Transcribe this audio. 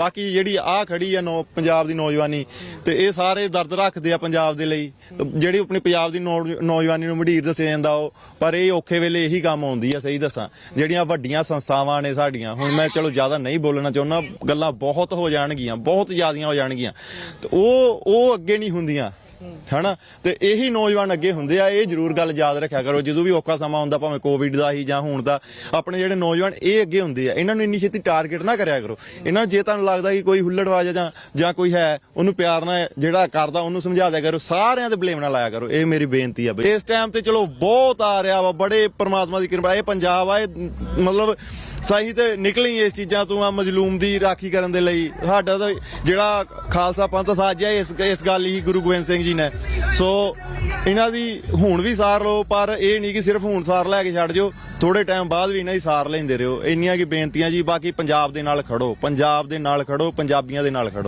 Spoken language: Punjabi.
ਬਾਕੀ ਜਿਹੜੀ ਆ ਖੜੀ ਆ ਨੌ ਪੰਜਾਬ ਦੀ ਨੌਜਵਾਨੀ, ਤੇ ਇਹ ਸਾਰੇ ਦਰਦ ਰੱਖਦੇ ਆ ਪੰਜਾਬ ਦੇ ਲਈ। ਜਿਹੜੀ ਆਪਣੀ ਪੰਜਾਬ ਦੀ ਨੌ- ਨੌਜਵਾਨੀ ਨੂੰ ਮਢੀਰ ਦੱਸਿਆ ਜਾਂਦਾ ਉਹ, ਪਰ ਇਹ ਔਖੇ ਵੇਲੇ ਇਹੀ ਕੰਮ ਆਉਂਦੀ ਆ, ਸਹੀ ਦੱਸਾਂ। ਜਿਹੜੀਆਂ ਵੱਡੀਆਂ ਸੰਸਥਾਵਾਂ ਨੇ ਸਾਡੀਆਂ, ਹੁਣ ਮੈਂ ਚਲੋ ਜ਼ਿਆਦਾ ਨਹੀਂ ਬੋਲਣਾ ਚਾਹੁੰਦਾ, ਗੱਲਾਂ ਬਹੁਤ ਹੋ ਜਾਣਗੀਆਂ, ਬਹੁਤ ਜ਼ਿਆਦੀਆਂ ਹੋ ਜਾਣਗੀਆਂ। ਤੇ ਉਹ ਉਹ ਅੱਗੇ ਨਹੀਂ ਹੁੰਦੀਆਂ। ਹਨਾ? ਤੇ ਇਹੀ ਨੌਜਵਾਨ ਅੱਗੇ ਹੁੰਦੇ ਆ, ਇਹ ਜ਼ਰੂਰ ਗੱਲ ਯਾਦ ਰੱਖਿਆ ਕਰੋ, ਜਦੋਂ ਵੀ ਔਖਾ ਸਮਾਂ ਹੁੰਦਾ, ਭਾਵੇਂ ਕੋਵਿਡ ਦਾ ਹੀ ਜਾਂ ਹੁਣ ਦਾ, ਆਪਣੇ ਜਿਹੜੇ ਨੌਜਵਾਨ ਇਹ ਅੱਗੇ ਹੁੰਦੇ ਆ, ਇਹਨਾਂ ਨੂੰ ਇੰਨੀ ਛੇਤੀ ਟਾਰਗੇਟ ਨਾ ਕਰਿਆ ਕਰੋ। ਇਹਨਾਂ ਨੂੰ ਜੇ ਤੁਹਾਨੂੰ ਲੱਗਦਾ ਕਿ ਕੋਈ ਹੁੱਲੜਵਾਜ ਜਾਂ ਜਾਂ ਕੋਈ ਹੈ, ਉਹਨੂੰ ਪਿਆਰ ਨਾਲ ਜਿਹੜਾ ਕਰਦਾ, ਉਹਨੂੰ ਸਮਝਾ ਦਿਆ ਕਰੋ, ਸਾਰਿਆਂ ਤੇ ਬਲੇਮ ਨਾ ਲਾਇਆ ਕਰੋ। ਇਹ ਮੇਰੀ ਬੇਨਤੀ ਆ ਬਈ। ਇਸ ਟਾਈਮ ਤੇ ਚਲੋ, ਬਹੁਤ ਆ ਰਿਹਾ ਵਾ, ਬੜੇ ਪ੍ਰਮਾਤਮਾ ਦੀ ਕਿਰਪਾ, ਇਹ ਪੰਜਾਬ ਆ, ਇਹ ਮਤਲਬ ਸਹੀ ਤੇ ਨਿਕਲੀ ਇਸ ਚੀਜ਼ਾਂ ਤੋਂ ਆ ਮਜਲੂਮ ਦੀ ਰਾਖੀ ਕਰਨ ਦੇ ਲਈ। ਸਾਡਾ ਤਾਂ ਜਿਹੜਾ ਖਾਲਸਾ ਪੰਥ ਸਾਜਿਆ ਇਸ ਇਸ ਗੱਲ ਹੀ ਗੁਰੂ ਗੋਬਿੰਦ ਸਿੰਘ ਜੀ ਨੇ। ਸੋ ਇਹਨਾਂ ਦੀ ਹੁਣ ਵੀ ਸਾਰ ਲਓ, ਪਰ ਇਹ ਨਹੀਂ ਕਿ ਸਿਰਫ ਹੁਣ ਸਾਰ ਲੈ ਕੇ ਛੱਡ ਜਿਓ। ਥੋੜੇ ਟਾਈਮ ਬਾਅਦ ਵੀ ਇਹਨਾਂ ਦੀ ਸਾਰ ਲੈਂਦੇ ਰਹੋ। ਇੰਨੀਆਂ ਕੀ ਬੇਨਤੀਆਂ ਜੀ, ਬਾਕੀ ਪੰਜਾਬ ਦੇ ਨਾਲ ਖੜੋ। ਪੰਜਾਬ ਦੇ ਨਾਲ ਖੜੋ, ਪੰਜਾਬੀਆਂ ਦੇ ਨਾਲ ਖੜੋ।